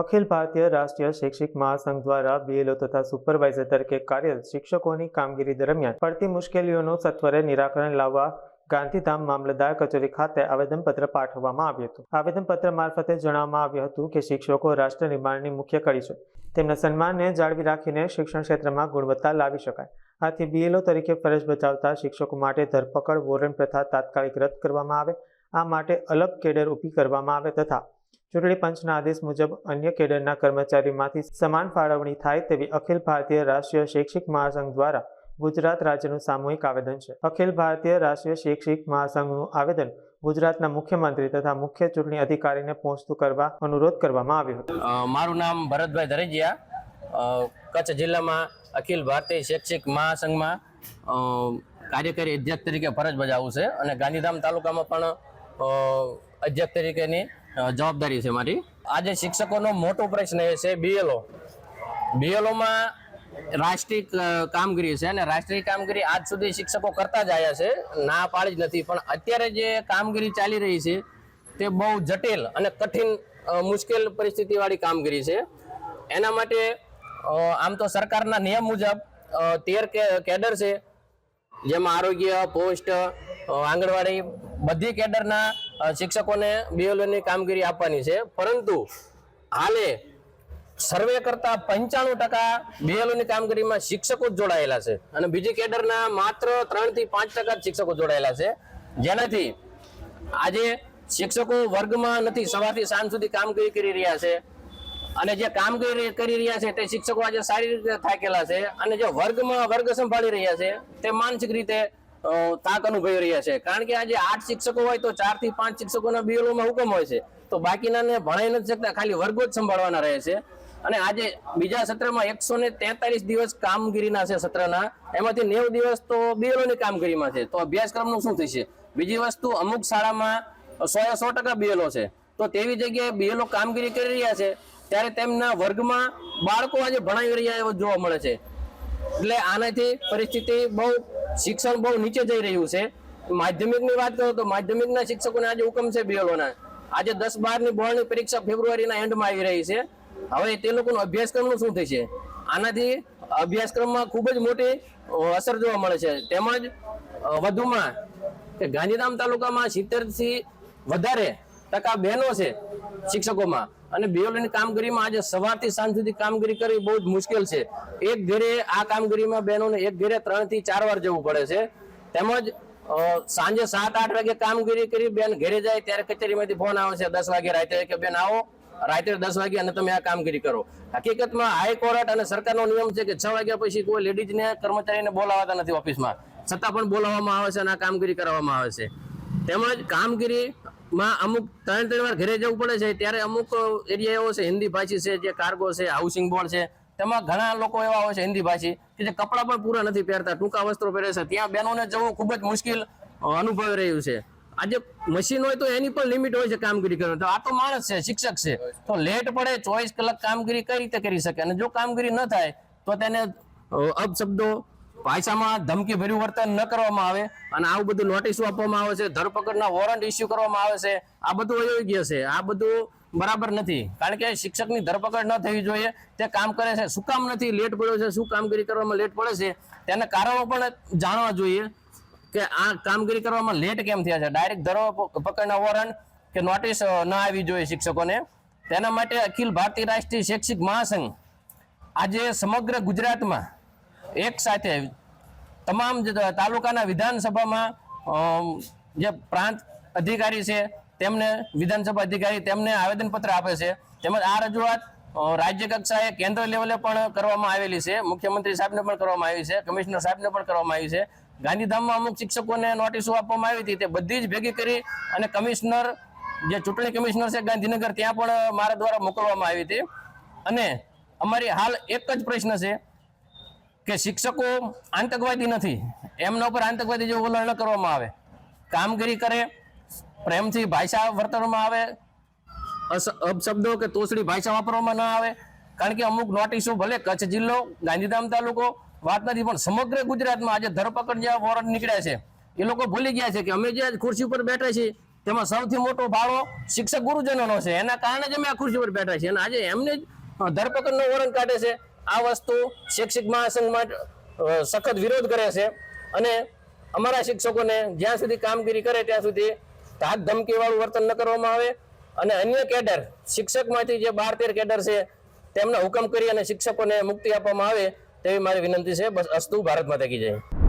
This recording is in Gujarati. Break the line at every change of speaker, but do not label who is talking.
અખિલ ભારતીય રાષ્ટ્રીય શૈક્ષિક મહાસંઘ દ્વારા બીએલઓ તથા સુપરવાઇઝર તરીકે કાર્યરત શિક્ષકોની કામગીરી દરમિયાન પડતી મુશ્કેલીઓનું સત્વરે નિરાકરણ લાવવા ગાંધીધામ મામલતદાર કચેરી ખાતે આવેદનપત્ર પાઠવવામાં આવ્યું હતું. આવેદનપત્ર મારફતે જણાવવામાં આવ્યું હતું કે શિક્ષકો રાષ્ટ્ર નિર્માણની મુખ્ય કડી છે. તેમના સન્માનને જાળવી રાખીને શિક્ષણ ક્ષેત્રમાં ગુણવત્તા લાવી શકાય. આથી બીએલઓ તરીકે ફરજ બજાવતા શિક્ષકો માટે ધરપકડ, વોરંટ પ્રથા તાત્કાલિક રદ કરવામાં આવે. આ માટે અલગ કેડર ઊભી કરવામાં આવે તથા ચૂંટણી પંચના આદેશ મુજબ અન્ય કેડરના કર્મચારીમાંથી સમાન ફાળવણી થાય તેવી અખિલ ભારતીય રાષ્ટ્રીય શૈક્ષિક મહાસંઘ દ્વારા ગુજરાત રાજ્યનું સામૂહિક આવેદન છે. અખિલ ભારતીય રાષ્ટ્રીય શૈક્ષિક મહાસંઘનું આવેદન ગુજરાતના મુખ્યમંત્રી તથા મુખ્ય ચૂંટણી અધિકારીને પહોંચતું કરવા અનુરોધ કરવામાં આવ્યો હતો.
મારું નામ ભરતભાઈ ધરેજિયા. કચ્છ જિલ્લામાં અખિલ ભારતીય શૈક્ષિક મહાસંઘમાં કાર્યકારી અધ્યક્ષ તરીકે ફરજ બજાવું છે અને ગાંધીધામ તાલુકામાં પણ અધ્યક્ષ તરીકેની જવાબદારી છે મારી. આજે શિક્ષકોનો મોટો પ્રશ્ન એ છે બીએલઓ. બીએલઓમાં રાષ્ટ્રીય કામગીરી છે અને રાષ્ટ્રીય કામગીરી આજ સુધી શિક્ષકો કરતા જ આવ્યા છે. ના પાડી જ નથી, પણ અત્યારે જે કામગીરી ચાલી રહી છે, તે બહુ જટિલ અને કઠિન મુશ્કેલ પરિસ્થિતિવાળી કામગીરી છે. એના માટે આમ તો સરકારના નિયમ મુજબ તેર કેડર છે, જેમાં આરોગ્ય, પોસ્ટ આંગણવાડી બધી કેડરના શિક્ષકોને બીએલઓની કામગીરી આપવાની છે. પરંતુ હાલે સર્વે કરતા પંચાણું ટકા બીએલઓની કામગીરીમાં શિક્ષકો જ જોડાયેલા છે. અને બીજી કેડરના માત્ર ત્રણથી પાંચ ટકા શિક્ષકો જોડાયેલા છે. જેનાથી આજે શિક્ષકો વર્ગમાં નથી, સવારથી સાંજ સુધી કામગીરી કરી રહ્યા છે. અને જે કામગીરી કરી રહ્યા છે તે શિક્ષકો આજે સારી રીતે થાકેલા છે. અને જે વર્ગમાં વર્ગ સંભાળી રહ્યા છે તે માનસિક રીતે થાક અનુભવી રહ્યા છે. કારણ કે આજે આઠ શિક્ષકો હોય તો ચારથી પાંચ શિક્ષકોના બીએલઓમાં હુકમ હોય છે. તો બાકીનાને ભણાઈ નથી શકતા, ખાલી વર્ગો જ સંભાળવાના રહે છે. અને આજે બીજા સત્રમાં એકસો ને તેતાલીસ દિવસ કામગીરીના છે સત્રના. એમાંથી નેવ દિવસ તો બીએલઓની કામગીરીમાં છે. તો અભ્યાસક્રમનું શું થશે? બીજી વસ્તુ, અમુક શાળામાં સો સો ટકા બીએલઓ છે. તો તેવી જગ્યાએ બીએલઓ કામગીરી કરી રહ્યા છે. ત્યારે તેમના વર્ગમાં બાળકો આજે ભણાવી રહ્યા એવું જોવા મળે છે. એટલે આનાથી પરિસ્થિતિ બહુ શિક્ષણ બહુ નીચે જઈ રહ્યું છે. માધ્યમિકની વાત કરું તો માધ્યમિકના શિક્ષકોને આજે હુકમ છે બીએલઓના આજે દસ બારની બોર્ડની પરીક્ષા ફેબ્રુઆરીના એન્ડમાં આવી રહી છે. હવે તે લોકોનું અભ્યાસક્રમનું શું થશે? આનાથી અભ્યાસક્રમમાં ખૂબ જ મોટી અસર જોવા મળે છે. તેમજ વધુમાં કે ગાંધીધામ તાલુકામાં સિત્તેરથી વધારે ટકા બહેનો છે શિક્ષકોમાં. અને બીઓલીની કામગીરીમાં આજે સવારથી સાંજ સુધી કામગીરી કરવી બહુ જ મુશ્કેલ છે. એક ઘરે આ કામગીરીમાં બહેનોને એક ઘરે ત્રણથી ચાર વાર જવું પડે છે. તેમજ સાંજે સાત, આઠ વાગે કામગીરી કરી બેન ઘરે જાય ત્યારે કચેરીમાંથી ફોન આવે છે દસ વાગે રાતે કે બેન આવો, રાત્રે દસ વાગે અને તમે આ કામગીરી કરો. હકીકતમાં હાઈકોર્ટ અને સરકારનો નિયમ છે કે છ વાગ્યા પછી કોઈ લેડીઝને કર્મચારીને બોલાવાતા નથી ઓફિસમાં. છતાં પણ બોલાવવામાં આવે છે અને આ કામગીરી કરવામાં આવે છે. તેમજ કામગીરીમાં અમુક ત્રણ ત્રણ વાર ઘરે જવું પડે છે, ત્યારે અમુક એરિયા એવો છે, હિન્દી ભાષી છે, જે કાર્ગો છે હાઉસિંગ બોર્ડ છે, તેમાં ઘણા લોકો એવા હોય છે હિન્દી ભાષી, કે જે કપડાં પણ પૂરા નથી પહેરતા, ટૂંકા વસ્ત્રો પહેરે છે. ત્યાં બહેનોને જવું ખૂબ જ મુશ્કેલ અનુભવી રહ્યું છે. આજે મશીન હોય તો એની પણ લિમિટ હોય છે કામગીરી કરવાની. તો આ તો માણસ છે, શિક્ષક છે. તો લેટ પડે, ચોવીસ કલાક કામગીરી કઈ રીતે કરી શકે? અને જો કામગીરી ન થાય, તો તેને અપશબ્દો ભાષામાં ધમકી ભર્યું વર્તન ન કરવામાં આવે અને આવું બધું નોટિસો આપવામાં આવે છે, ધરપકડના વોરંટ ઇસ્યુ કરવામાં આવે છે. આ બધું અયોગ્ય છે. આ બધું બરાબર નથી. કારણ કે શિક્ષકની ધરપકડ ન થવી જોઈએ. તે કામ કરે છે. શું કામ નથી? લેટ પડ્યો છે. શું કામગીરી કરવામાં લેટ પડે છે? તેના કારણો પણ જાણવા જોઈએ કે આ કામગીરી કરવામાં લેટ કેમ થયા છે? ડાયરેક્ટ ધરો પકડના વોરંટ કે નોટિસ ન આવી જોઈએ શિક્ષકોને. તેના માટે અખિલ ભારતીય રાષ્ટ્રીય શૈક્ષિક મહાસંઘ આજે સમગ્ર ગુજરાતમાં એક સાથે તમામ તાલુકાના વિધાનસભામાં જે પ્રાંત અધિકારી છે, તેમને વિધાનસભા અધિકારી તેમને આવેદનપત્ર આપે છે. તેમજ આ રજૂઆત રાજ્ય કક્ષાએ કેન્દ્ર લેવલે પણ કરવામાં આવેલી છે. મુખ્યમંત્રી સાહેબને પણ કરવામાં આવી છે. કમિશનર સાહેબને પણ કરવામાં આવી છે. ગાંધીધામમાં અમુક શિક્ષકોને નોટિસો આપવામાં આવી હતી. તે બધી જ ભેગી કરી અને કમિશનર, જે ચૂંટણી કમિશનર છે ગાંધીનગર, ત્યાં પણ મારા દ્વારા મોકલવામાં આવી હતી. અને અમારી હાલ એક જ પ્રશ્ન છે. કે શિક્ષકો આતંકવાદી નથી. એમના ઉપર આતંકવાદી જેવું વલણ કરવામાં આવે. કામગીરી કરે, પ્રેમથી ભાષા વર્તનમાં આવે અપશબ્દો કે તોસડી ભાષા વાપરવામાં ન આવે. કારણ કે અમુક નોટિસો ભલે કચ્છ જિલ્લો, ગાંધીધામ તાલુકો વાત નથી પણ સમગ્ર ગુજરાતમાં આજે ધરપકડ જેવા વોરંટ નીકળ્યા છે. એ લોકો ભૂલી ગયા છે કે અમે જે ખુરશી ઉપર બેઠા છીએ, તેમાં સૌથી મોટો ફાળો શિક્ષક ગુરુજનોનો છે. એના કારણે જ અમે આ ખુરશી પર બેઠા છીએ. અને આજે એમને ધરપકડનો વોરંટ કાઢે છે. આ વસ્તુ શિક્ષક મહાસંઘમાં સખત વિરોધ કરે છે. અને અમારા શિક્ષકોને જ્યાં સુધી કામગીરી કરે ત્યાં સુધી ધાક ધમકીવાળું વર્તન ન કરવામાં આવે. અને અન્ય કેડર, શિક્ષકમાંથી જે બાર તેર કેડર છે, તેમને હુકમ કરી અને શિક્ષકોને મુક્તિ આપવામાં આવે, તેવી મારી વિનંતી છે. બસ, અસ્તુ ભારતમાં થકી જય.